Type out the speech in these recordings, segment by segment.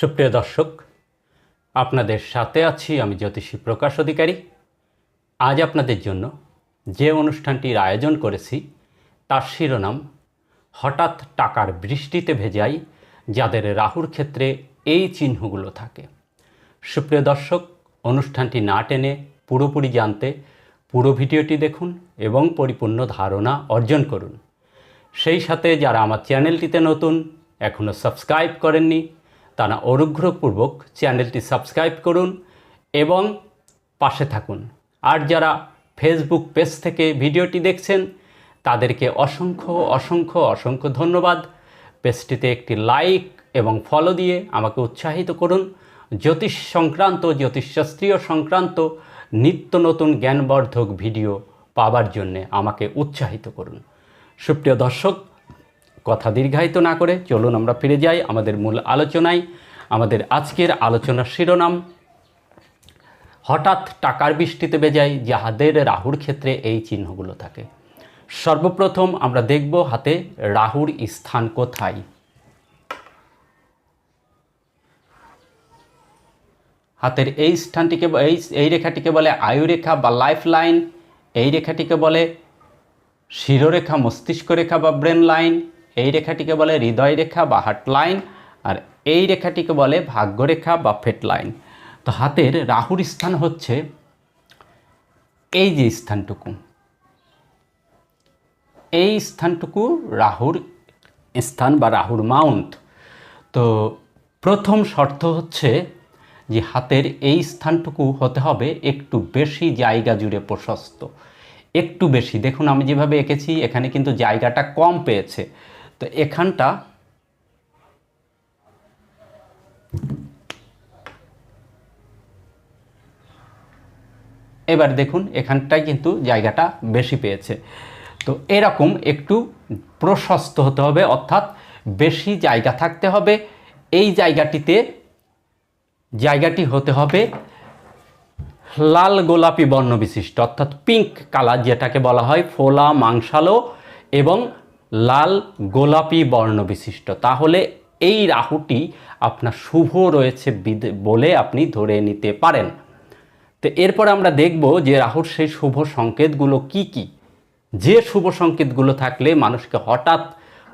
সুপ্রিয় দর্শক, আপনাদের সাথে আছি আমি জ্যোতিষী প্রকাশ অধিকারী। আজ আপনাদের জন্য যে অনুষ্ঠানটির আয়োজন করেছি, তার শিরোনাম, হঠাৎ টাকার বৃষ্টিতে ভেজাই যাদের রাহুর ক্ষেত্রে এই চিহ্নগুলো থাকে। সুপ্রিয় দর্শক, অনুষ্ঠানটি না টেনে পুরোপুরি জানতে পুরো ভিডিওটি দেখুন এবং পরিপূর্ণ ধারণা অর্জন করুন। সেই সাথে যারা আমার চ্যানেলটিতে নতুন এখনও সাবস্ক্রাইব করেননি তারা অনুগ্রহপূর্বক চ্যানেলটি সাবস্ক্রাইব করুন এবং পাশে থাকুন। আর যারা ফেসবুক পেজ থেকে ভিডিওটি দেখছেন, তাদেরকে অসংখ্য অসংখ্য অসংখ্য ধন্যবাদ। পেজটিতে একটি লাইক এবং ফলো দিয়ে আমাকে উৎসাহিত করুন। জ্যোতিষ সংক্রান্ত, জ্যোতিষশাস্ত্রীয় সংক্রান্ত নিত্য নতুন জ্ঞানবর্ধক ভিডিও পাবার জন্যে আমাকে উৎসাহিত করুন। সুপ্রিয় দর্শক কথা দীর্ঘায়িত না করে চলুন আমরা ফিরে যাই আমাদের মূল আলোচনায়। আমাদের আজকের আলোচনার শিরোনাম, হঠাৎ টাকার বৃষ্টিতে বেজায় যাহাদের রাহুর ক্ষেত্রে এই চিহ্নগুলো থাকে। সর্বপ্রথম আমরা দেখব হাতে রাহুর স্থান কোথায়। হাতের এই স্থানটিকে, এই এই রেখাটিকে বলে আয়ুরেখা বা লাইফ লাইন এই রেখাটিকে বলে শিরোরেখা, মস্তিষ্ক রেখা বা ব্রেন লাইন এই রেখাটিকে বলে হৃদয় রেখা বা হার্ট লাইন আর এই রেখাটিকে বলে ভাগ্যরেখা বা ফেট লাইন তো হাতের রাহুর স্থান হচ্ছে এই যে স্থানটুকু। এই স্থানটুকু রাহুর স্থান বা রাহুর মাউন্ট তো প্রথম শর্ত হচ্ছে যে হাতের এই স্থানটুকু হতে হবে একটু বেশি জায়গা জুড়ে প্রশস্ত। একটু বেশি। দেখুন, আমি যেভাবে এঁকেছি, এখানে কিন্তু জায়গাটা কম পেয়েছে। তো এখানটা এবার দেখুন, এখানটায় কিন্তু জায়গাটা বেশি পেয়েছে। তো এরকম একটু প্রশস্ত হতে হবে, অর্থাৎ বেশি জায়গা থাকতে হবে। এই জায়গাটিতে জায়গাটি হতে হবে লাল গোলাপি বর্ণ বিশিষ্ট অর্থাৎ পিঙ্ক কালার যেটাকে বলা হয়, ফোলা, মাংসালো এবং লাল গোলাপি বর্ণ বিশিষ্ট। তাহলে এই রাহুটি আপনার শুভ রয়েছে বলে আপনি ধরে নিতে পারেন। তো এরপর আমরা দেখব যে রাহুর সেই শুভ সংকেতগুলো কি কি। যে শুভ সংকেতগুলো থাকলে মানুষকে হঠাৎ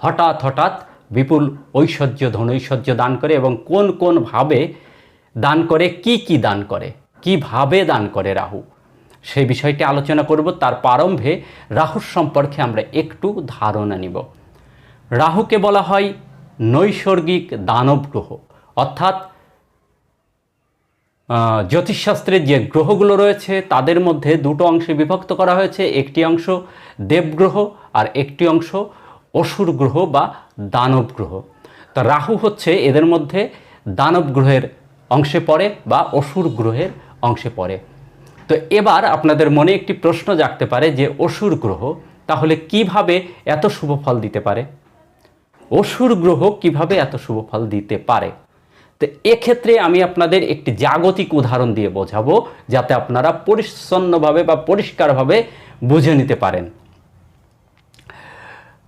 হঠাৎ হঠাৎ বিপুল ঐশ্বর্য ধনৈশ্বর্য দান করে এবং কোন কোন ভাবে দান করে, কি কি দান করে, কীভাবে দান করে রাহু? সেই বিষয়টি আলোচনা করব। তার প্রারম্ভে রাহুর সম্পর্কে আমরা একটু ধারণা নিব। রাহুকে বলা হয় নৈসর্গিক দানব গ্রহ অর্থাৎ জ্যোতিষশাস্ত্রের যে গ্রহগুলো রয়েছে, তাদের মধ্যে দুটো অংশে বিভক্ত করা হয়েছে। একটি অংশ দেবগ্রহ আর একটি অংশ অসুর গ্রহ বা দানব গ্রহ তো রাহু হচ্ছে এদের মধ্যে দানব গ্রহের অংশে পড়ে বা অসুর গ্রহের অংশে পড়ে। তো এবার আপনাদের মনে একটি প্রশ্ন জাগতে পারে যে অসুর গ্রহ তাহলে কীভাবে এত শুভ ফল দিতে পারে? অসুর গ্রহ কীভাবে এত শুভ ফল দিতে পারে? তো এক্ষেত্রে আমি আপনাদের একটি জাগতিক উদাহরণ দিয়ে বোঝাবো যাতে আপনারা পরিচ্ছন্নভাবে বা পরিষ্কারভাবে বুঝে নিতে পারেন।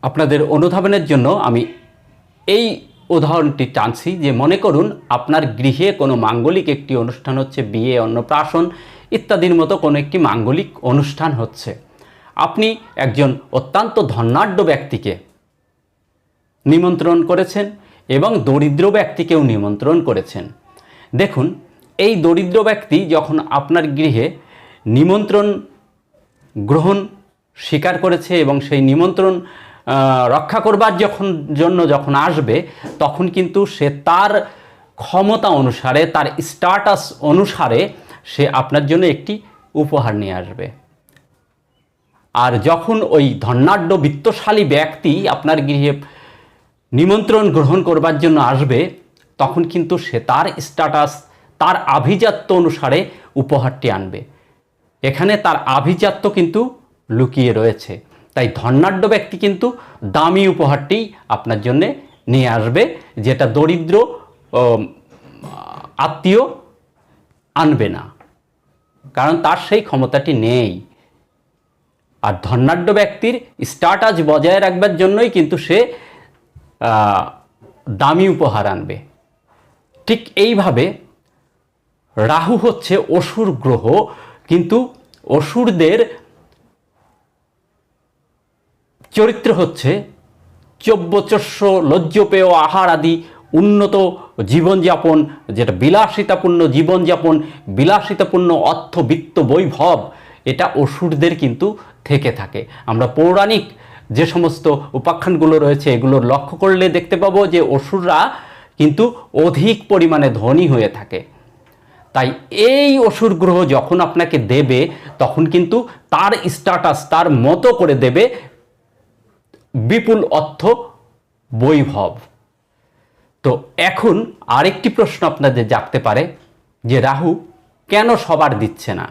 আপনাদের অনুধাবনের জন্য আমি এই উদাহরণটি টানছি যে মনে করুন আপনার গৃহে কোনো মাঙ্গলিক একটি অনুষ্ঠান হচ্ছে বিয়ে, অন্নপ্রাশন ইত্যাদির মতো কোনো একটি মাঙ্গলিক অনুষ্ঠান হচ্ছে। আপনি একজন অত্যন্ত ধনাঢ্য ব্যক্তিকে নিমন্ত্রণ করেছেন এবং দরিদ্র ব্যক্তিকেও নিমন্ত্রণ করেছেন। দেখুন, এই দরিদ্র ব্যক্তি যখন আপনার গৃহে নিমন্ত্রণ গ্রহণ স্বীকার করেছে এবং সেই নিমন্ত্রণ রক্ষা করবার যখন জন্য যখন আসবে, তখন কিন্তু সে তার ক্ষমতা অনুসারে, তার স্ট্যাটাস অনুসারে সে আপনার জন্য একটি উপহার নিয়ে আসবে। আর যখন ওই ধনাঢ্য বিত্তশালী ব্যক্তি আপনার গৃহে নিমন্ত্রণ গ্রহণ করবার জন্য আসবে, তখন কিন্তু সে তার স্ট্যাটাস, তার আভিজাত্য অনুসারে উপহারটি আনবে। এখানে তার আভিজাত্য কিন্তু লুকিয়ে রয়েছে। তাই ধনাঢ্য ব্যক্তি কিন্তু দামি উপহারটি আপনার জন্য নিয়ে আসবে, যেটা দরিদ্র আত্মীয় আনবে না। কারণ তার সেই ক্ষমতাটি নেই। আর ধনাঢ্য ব্যক্তির স্ট্যাটাস বজায় রাখবার জন্যই কিন্তু সে দামি উপহার আনবে। ঠিক এইভাবে রাহু হচ্ছে অসুর গ্রহ, কিন্তু অসুরদের চরিত্র হচ্ছে চব্যচস্য, লজ্জপেয়, আহার আদি উন্নত জীবনযাপন, যেটা বিলাসিতাপূর্ণ জীবনযাপন, বিলাসিতাপূর্ণ অর্থবিত্ত বৈভব, এটা অসুরদের কিন্তু থেকে থাকে। আমরা পৌরাণিক যে সমস্ত উপাখ্যানগুলো রয়েছে, এগুলোর লক্ষ্য করলে দেখতে পাবো যে অসুররা কিন্তু অধিক পরিমাণে ধনী হয়ে থাকে। তাই এই অসুর গ্রহ যখন আপনাকে দেবে, তখন কিন্তু তার স্ট্যাটাস তার মতো করে দেবে বিপুল অর্থ বৈভব। তো এখন আরেকটি প্রশ্ন আপনাদের জাগতে পারে যে রাহু কেন সবার দিচ্ছে না?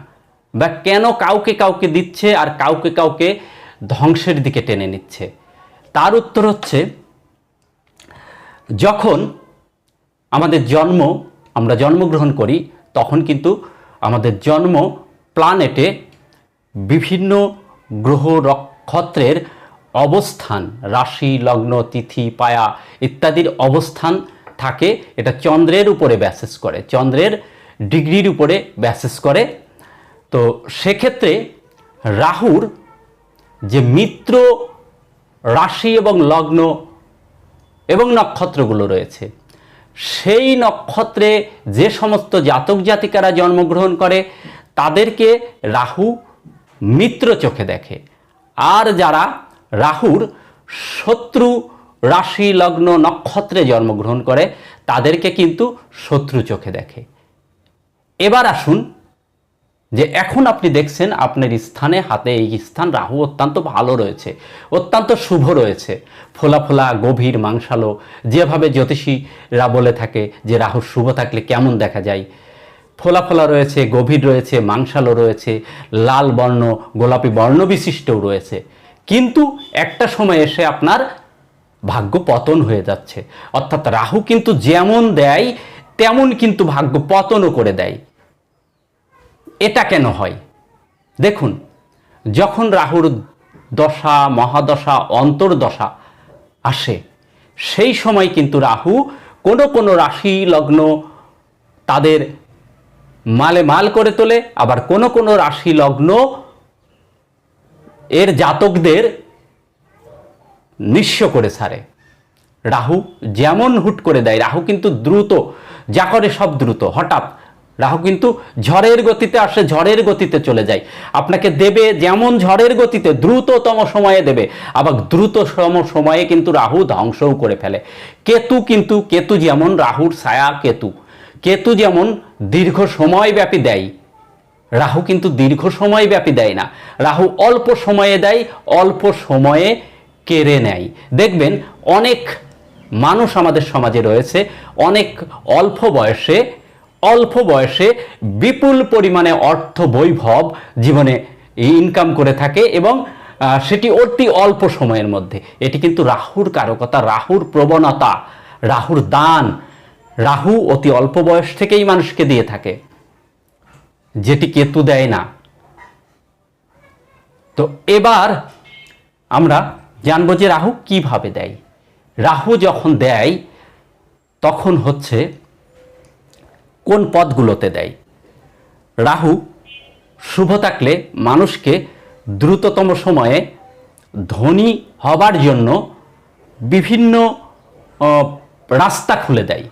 বা কেন কাউকে কাউকে দিচ্ছে আর কাউকে কাউকে ধ্বংসের দিকে টেনে নিচ্ছে? তার উত্তর হচ্ছে, যখন আমাদের জন্ম, আমরা জন্মগ্রহণ করি, তখন কিন্তু আমাদের জন্ম প্ল্যানেটে বিভিন্ন গ্রহ নক্ষত্রের অবস্থান, রাশি, লগ্ন, তিথি, পায়া ইত্যাদির অবস্থান থাকে, এটা চন্দ্রের উপরে ব্যাসেস করে, চন্দ্রের ডিগ্রির উপরে ব্যাসেস করে। তো সেক্ষেত্রে রাহুর যে মিত্র, রাশি এবং লগ্ন এবং নক্ষত্রগুলো রয়েছে, সেই নক্ষত্রে যে সমস্ত জাতক জাতিকারা জন্মগ্রহণ করে, তাদেরকে রাহু মিত্র চোখে দেখে। আর যারা রাহুর শত্রু রাশি লগ্ন নক্ষত্রে জন্মগ্রহণ করে, তাদেরকে কিন্তু শত্রু চোখে দেখে। এবার আসুন যে এখন আপনি দেখছেন আপনার স্থানে, হাতে এই স্থান রাহু অত্যন্ত ভালো রয়েছে, অত্যন্ত শুভ রয়েছে। ফোলা ফোলা, গভীর, মাংসালো, যেভাবে জ্যোতিষীরা বলে থাকে যে রাহু শুভ থাকলে কেমন দেখা যায়। ফোলা ফোলা রয়েছে, গভীর রয়েছে, মাংসালো রয়েছে, লাল বর্ণ, গোলাপি বর্ণ বিশিষ্টও রয়েছে। কিন্তু একটা সময় এসে আপনার ভাগ্য পতন হয়ে যাচ্ছে। অর্থাৎ রাহু কিন্তু যেমন দেয়, তেমন কিন্তু ভাগ্য পতনও করে দেয়। এটা কেন হয়? দেখুন, যখন রাহুর দশা, মহাদশা, অন্তর্দশা আসে, সেই সময় কিন্তু রাহু কোনো কোনো রাশি, লগ্ন তাদের মালে মাল করে তোলে, আবার কোনো কোনো রাশি, লগ্ন এর জাতকদের নিঃস্ব করে ছাড়ে রাহু যেমন হুট করে দেয়, রাহু কিন্তু দ্রুত, যা করে সব দ্রুত, হঠাৎ। রাহু কিন্তু ঝড়ের গতিতে আসে, ঝড়ের গতিতে চলে যায়। আপনাকে দেবে যেমন ঝড়ের গতিতে, দ্রুততম সময়ে দেবে। আবার দ্রুততম সময়ে কিন্তু রাহু ধ্বংসও করে ফেলে। কেতু কিন্তু, কেতু যেমন রাহুর ছায়া কেতু কেতু যেমন দীর্ঘ সময় ব্যাপী দেয় রাহু কিন্তু দীর্ঘ সময় ব্যাপী দেয় না। রাহু অল্প সময়ে দেয়, অল্প সময়ে কেড়ে নেয়। দেখবেন অনেক মানুষ আমাদের সমাজে রয়েছে, অনেক অল্প বয়সে অল্প বয়সে বিপুল পরিমাণে অর্থ বৈভব জীবনে ইনকাম করে থাকে এবং সেটি অতি অল্প সময়ের মধ্যে। এটি কিন্তু রাহুর কারকতা, রাহুর প্রবণতা, রাহুর দান। রাহু অতি অল্প বয়স থেকেই মানুষকে দিয়ে থাকে। যেটি কেতু দেয় না। তো এবার আমরা জানব যে রাহু কীভাবে দেয়। রাহু যখন দেয়, তখন হচ্ছে কোন পথগুলোতে দেয়। রাহু শুভ থাকলে মানুষকে দ্রুততম সময়ে ধনী হবার জন্য বিভিন্ন রাস্তা খুলে দেয়।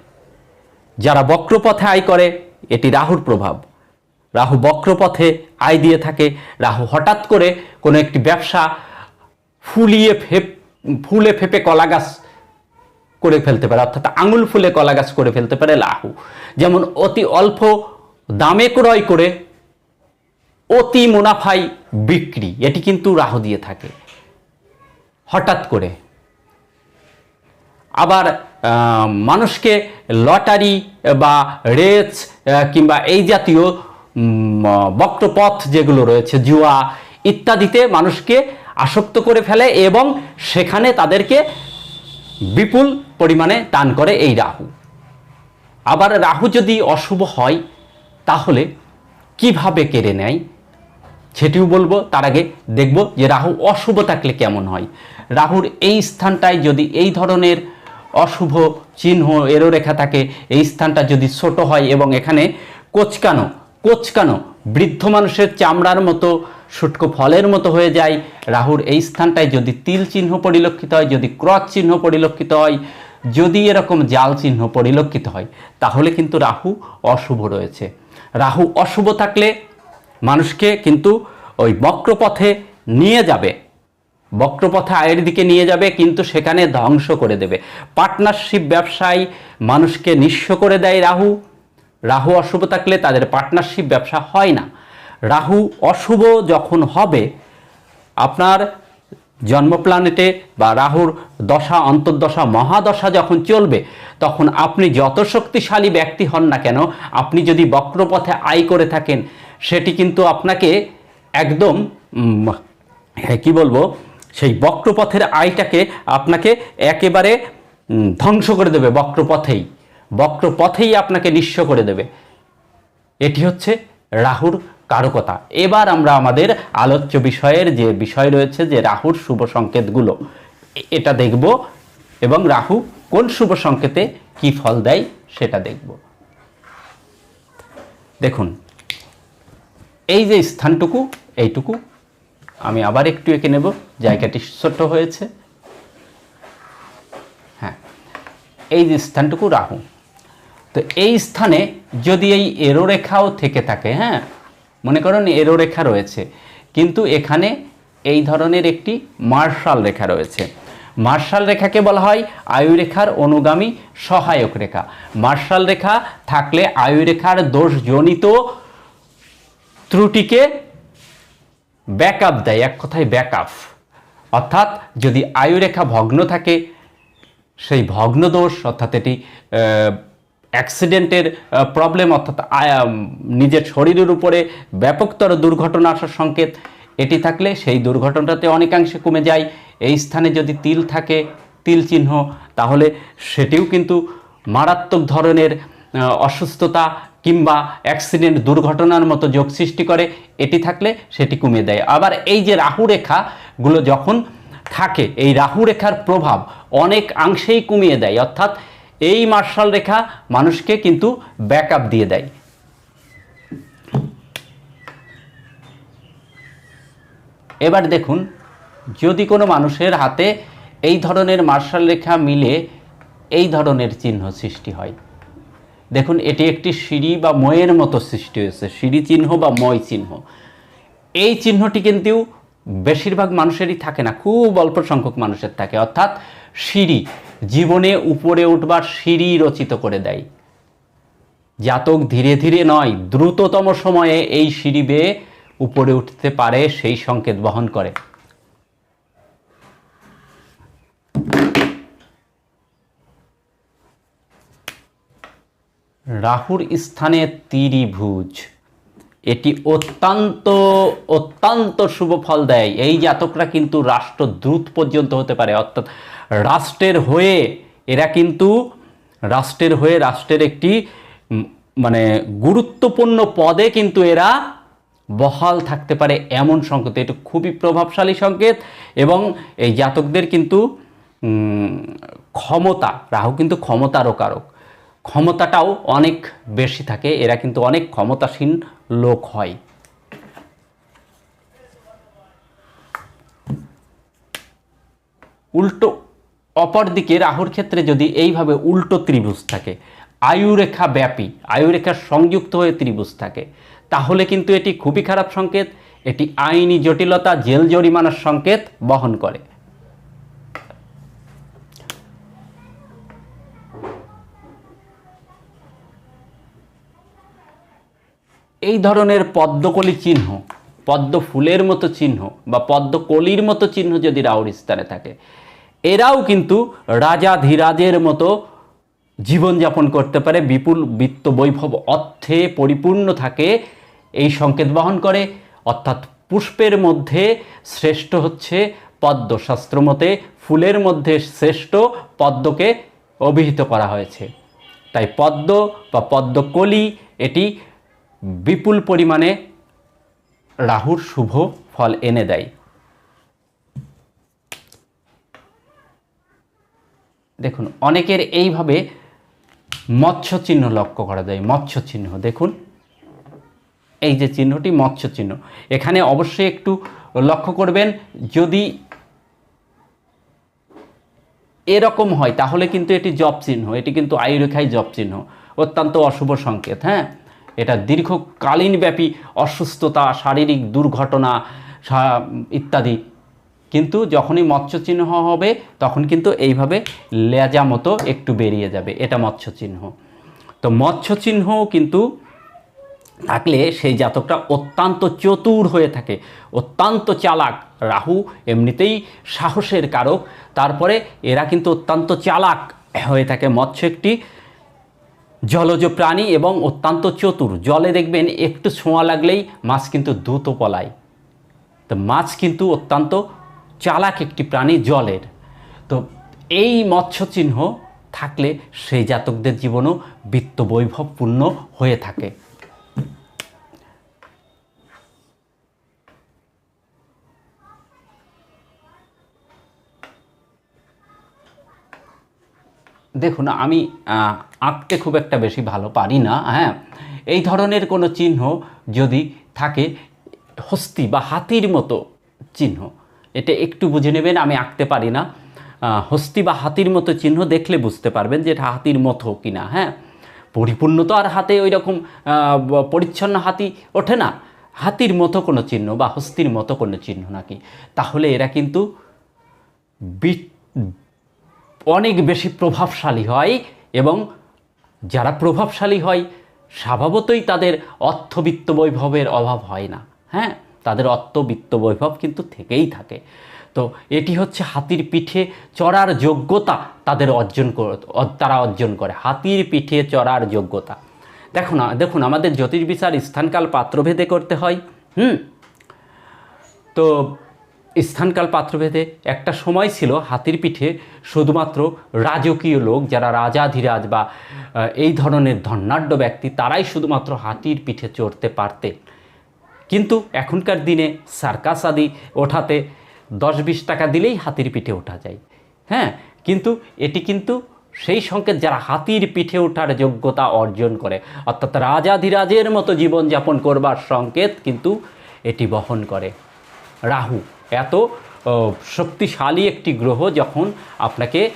যারা বক্রপথে আয় করে, এটি রাহুর প্রভাব। রাহু বক্রপথে আয় দিয়ে থাকে। রাহু হঠাৎ করে কোনো একটি ব্যবসা ফুলিয়ে ফেপ ফুলে ফেপে কলা গাছ করে ফেলতে পারে অর্থাৎ আঙুল ফুলে কলা গাছ করে ফেলতে পারে রাহু। যেমন অতি অল্প দামে ক্রয় করে অতি মুনাফাই বিক্রি এটি কিন্তু রাহু দিয়ে থাকে। হঠাৎ করে। আবার মানুষকে লটারি বা আহ, কিংবা এই জাতীয় বক্রপথ যেগুলো রয়েছে, জুয়া ইত্যাদিতে মানুষকে আসক্ত করে ফেলে এবং সেখানে তাদেরকে বিপুল পরিমাণে টান করে এই রাহু। আবার রাহু যদি অশুভ হয়, তাহলে কীভাবে কেড়ে নেয়? সেটিও বলব, তার আগে দেখব যে রাহু অশুভ থাকলে কেমন হয়। রাহুর এই স্থানটায় যদি এই ধরনের অশুভ চিহ্ন এরো রেখা থাকে, এই স্থানটা যদি ছোট হয় এবং এখানে কোচকানো কোচকানো বৃদ্ধ মানুষের চামড়ার মতো শুটকো ফলের মতো হয়ে যায়। রাহুর এই স্থানটায় যদি তিল চিহ্ন পরিলক্ষিত হয়, যদি ক্রস চিহ্ন পরিলক্ষিত হয়, যদি এরকম জাল চিহ্ন পরিলক্ষিত হয়, তাহলে কিন্তু রাহু অশুভ রয়েছে। রাহু অশুভ থাকলে মানুষকে কিন্তু ওই বক্রপথে নিয়ে যাবে। বক্রপথে আয়ের দিকে নিয়ে যাবে, কিন্তু সেখানে ধ্বংস করে দেবে। পার্টনারশিপ ব্যবসায় মানুষকে নিঃস্ব করে দেয় রাহু। রাহু অশুভ থাকলে তাদের পার্টনারশিপ ব্যবসা হয় না। রাহু অশুভ যখন হবে, আপনার জন্ম প্ল্যানেটে বা রাহুর দশা, অন্তর্দশা, মহাদশা যখন চলবে, তখন আপনি যত শক্তিশালী ব্যক্তি হন না কেন, আপনি যদি বক্রপথে আয় করে থাকেন, সেটি কিন্তু আপনাকে একদম কি বলব, সেই বক্রপথের আয়টাকে আপনাকে একেবারে ধ্বংস করে দেবে বক্রপথেই। বক্রপথেই আপনাকে নিঃস্ব করে দেবে। এটি হচ্ছে রাহুর কারকতা। এবার আমরা আমাদের আলোচ্য বিষয়ের যে বিষয় রয়েছে, যে রাহুর শুভ সংকেতগুলো এটা দেখব এবং রাহু কোন শুভ সংকেতে কি ফল দেয় সেটা দেখব। দেখুন, এই যে স্থানটুকু, এইটুকু, আমি আবার একটু এঁকে নেব। জায়গাটি ছোট্ট হয়েছে। হ্যাঁ এই যে স্থানটুকু রাহু। তো এই স্থানে যদি এই এরো রেখাও থেকে থাকে হ্যাঁ? মনে করুন এরো রেখা রয়েছে। কিন্তু এখানে এই ধরনের একটি মার্শাল রেখা রয়েছে। মার্শাল রেখাকে বলা হয় আয়ুরেখার অনুগামী সহায়ক রেখা। মার্শাল রেখা থাকলে আয়ুরেখার দোষজনিত ত্রুটিকে ব্যাকআপ দেয়, এক কথায় ব্যাকআপ। অর্থাৎ যদি আয়ুরেখা ভগ্ন থাকে, সেই ভগ্ন দোষ অর্থাৎ এটি অ্যাক্সিডেন্টের প্রবলেম অর্থাৎ নিজের শরীরের উপরে ব্যাপকতর দুর্ঘটনা আসার সংকেত, এটি থাকলে সেই দুর্ঘটনাতে অনেকাংশে কমে যায়। এই স্থানে যদি তিল থাকে, তিল চিহ্ন, তাহলে সেটিও কিন্তু মারাত্মক ধরনের অসুস্থতা কিংবা অ্যাক্সিডেন্ট দুর্ঘটনার মতো যোগ সৃষ্টি করে। এটি থাকলে সেটি কমিয়ে দেয়। আবার এই যে রাহু রেখাগুলো যখন থাকে, এই রাহু রেখার প্রভাব অনেক অংশেই কমিয়ে দেয়। অর্থাৎ এই মার্শাল রেখা মানুষকে কিন্তু ব্যাকআপ দিয়ে দেয়। এবার দেখুন, যদি কোনো মানুষের হাতে এই ধরনের মার্শাল রেখা মিলে এই ধরনের চিহ্ন সৃষ্টি হয়। দেখুন, এটি একটি সিঁড়ি বা ময়ের মতো সৃষ্টি হয়েছে, সিঁড়ি চিহ্ন বা ময় চিহ্ন। এই চিহ্নটি কিন্তু বেশিরভাগ মানুষেরই থাকে না, খুব অল্প সংখ্যক মানুষের থাকে। অর্থাৎ সিঁড়ি জীবনে উপরে উঠবার সিঁড়ি রচিত করে দেয়। জাতক ধীরে ধীরে নয়, দ্রুততম সময়ে এই সিঁড়ি বেয়ে উপরে উঠতে পারে সেই সংকেত বহন করে। রাহুর স্থানে ত্রিভুজ। এটি অত্যন্ত অত্যন্ত শুভ ফল দেয়। এই জাতকরা কিন্তু রাষ্ট্রদূত পর্যন্ত হতে পারে। অর্থাৎ রাষ্ট্রের হয়ে এরা কিন্তু, রাষ্ট্রের হয়ে রাষ্ট্রের একটি মানে গুরুত্বপূর্ণ পদে কিন্তু এরা বহাল থাকতে পারে এমন সংকেত। এটা খুবই প্রভাবশালী সংকেত এবং এই জাতকদের কিন্তু ক্ষমতা, রাহু কিন্তু ক্ষমতারও কারক ক্ষমতাটাও অনেক বেশি থাকে, এরা কিন্তু অনেক ক্ষমতাসীন লোক হয়। উল্টো অপর দিকে রাহুর ক্ষেত্রে যদি এইভাবে উল্টো ত্রিভুজ থাকে, আয়ুরেখা ব্যাপী, আয়ুরেখার সংযুক্ত হয়ে ত্রিভুজ থাকে, তাহলে কিন্তু এটি খুবই খারাপ সংকেত, এটি আইনি জটিলতা, জেল জরিমানার সংকেত বহন করে। এই ধরনের পদ্মকলি চিহ্ন পদ্ম ফুলের মতো চিহ্ন বা পদ্মকলির মতো চিহ্ন যদি রাহুর স্থানে থাকে, এরাও কিন্তু রাজা ধীরাজের মতো জীবনযাপন করতে পারে, বিপুল বিত্ত বৈভব অর্থে পরিপূর্ণ থাকে, এই সংকেত বহন করে। অর্থাৎ পুষ্পের মধ্যে শ্রেষ্ঠ হচ্ছে পদ্ম। শাস্ত্রমতে ফুলের মধ্যে শ্রেষ্ঠ পদ্মকে অভিহিত করা হয়েছে। তাই পদ্ম বা পদ্মকলি এটি বিপুল পরিমাণে রাহুর শুভ ফল এনে দেয়। দেখুন, অনেকের এইভাবে মৎস্য চিহ্ন লক্ষ্য করা যায় মৎস্য চিহ্ন দেখুন, এই যে চিহ্নটি মৎস্য চিহ্ন এখানে অবশ্যই একটু লক্ষ্য করবেন, যদি এরকম হয়, তাহলে কিন্তু এটি জব চিহ্ন, এটি কিন্তু আয়ুরেখায় জব চিহ্ন, অত্যন্ত অশুভ সংকেত হ্যাঁ? এটা দীর্ঘকালীন ব্যাপী অসুস্থতা, শারীরিক দুর্ঘটনা ইত্যাদি। কিন্তু যখনই মৎস্য চিহ্ন হবে, তখন কিন্তু এইভাবে লেজা মতো একটু বেরিয়ে যাবে। এটা মৎস্য চিহ্ন তো মৎস্য চিহ্নও কিন্তু থাকলে সেই জাতকটা অত্যন্ত চতুর হয়ে থাকে, অত্যন্ত চালাক। রাহু এমনিতেই সাহসের কারক। তারপরে এরা কিন্তু অত্যন্ত চালাক হয়ে থাকে। মৎস্য একটি জলজ প্রাণী এবং অত্যন্ত চতুর। জলে দেখবেন একটু ছোঁয়া লাগলেই মাছ কিন্তু দ্রুত পলায়। তো মাছ কিন্তু অত্যন্ত চালাক একটি প্রাণী জলের। তো এই মৎস্য চিহ্ন থাকলে সেই জাতকদের জীবনও বিত্ত বৈভবপূর্ণ হয়ে থাকে। দেখুন, আমি আঁকতে খুব একটা বেশি ভালো পারি না হ্যাঁ? এই ধরনের কোনো চিহ্ন যদি থাকে, হস্তি বা হাতির মতো চিহ্ন, এটা একটু বুঝে নেবেন, আমি আঁকতে পারি না। হস্তি বা হাতির মতো চিহ্ন দেখলে বুঝতে পারবেন যে এটা হাতির মতো কিনা হ্যাঁ? পরিপূর্ণ তো আর হাতে ওই রকম পরিচ্ছন্ন হাতি ওঠে না। হাতির মতো কোনো চিহ্ন বা হস্তির মতো কোনো চিহ্ন নাকি? তাহলে এরা কিন্তু অনেক বেশি প্রভাবশালী হয় এবং যারা প্রভাবশালী হয়, স্বভাবতই তাদের অর্থবিত্ত বৈভবের অভাব হয় না। হ্যাঁ? তাদের অর্থবিত্ত বৈভব কিন্তু থেকেই থাকে। তো এটি হচ্ছে হাতির পিঠে চড়ার যোগ্যতা তাদের অর্জন তারা অর্জন করে। হাতির পিঠে চড়ার যোগ্যতা। দেখো না দেখুন, আমাদের জ্যোতির্বিচার স্থানকাল পাত্রভেদে করতে হয়। হুম? তো স্থানকাল পাত্রভেদে একটা সময় ছিল হাতির পিঠে শুধুমাত্র রাজকীয় লোক যারা রাজাধিরাজ বা এই ধরনের ধনাঢ্য ব্যক্তি তারাই শুধুমাত্র হাতির পিঠে চড়তে পারতেন কিন্তু এখনকার দিনে সার্কাস আদি ওঠাতে দশ বিশ টাকা দিলেই হাতির পিঠে ওঠা যায়। হ্যাঁ কিন্তু এটি কিন্তু সেই সংকেত যারা হাতির পিঠে ওঠার যোগ্যতা অর্জন করে, অর্থাৎ রাজাধিরাজের মতো জীবনযাপন করবার সংকেত কিন্তু এটি বহন করে। রাহু এত শক্তিশালী একটি গ্রহ যখন আপনাকে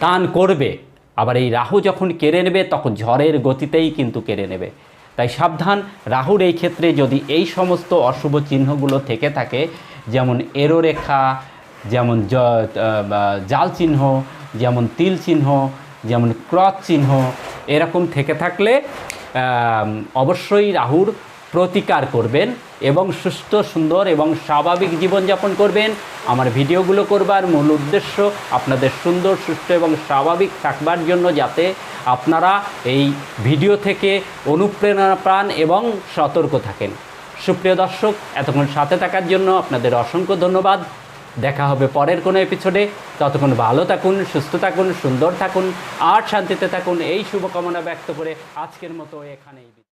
দান করবে আবার এই রাহু যখন কেড়ে নেবে তখন ঝড়ের গতিতেই কিন্তু কেড়ে নেবে। তাই সাবধান রাহুর এই ক্ষেত্রে যদি এই সমস্ত অশুভ চিহ্নগুলো থেকে থাকে যেমন এরোরেখা যেমন জ- আহ, বা জাল চিহ্ন যেমন তিল চিহ্ন যেমন ক্রস চিহ্ন এরকম থেকে থাকলে অবশ্যই রাহুর প্রতিকার করবেন এবং সুস্থ, সুন্দর এবং স্বাভাবিক জীবনযাপন করবেন। আমার ভিডিওগুলো করবার মূল উদ্দেশ্য আপনাদের সুন্দর, সুস্থ এবং স্বাভাবিক থাকবার জন্য যাতে আপনারা এই ভিডিও থেকে অনুপ্রেরণা পান এবং সতর্ক থাকেন। সুপ্রিয় দর্শক, এতক্ষণ সাথে থাকার জন্য আপনাদের অসংখ্য ধন্যবাদ। দেখা হবে পরের কোনো এপিসোডে। ততক্ষণ ভালো থাকুন, সুস্থ থাকুন, সুন্দর থাকুন, আর শান্তিতে থাকুন। এই শুভকামনা ব্যক্ত করে আজকের মতো এখানেই।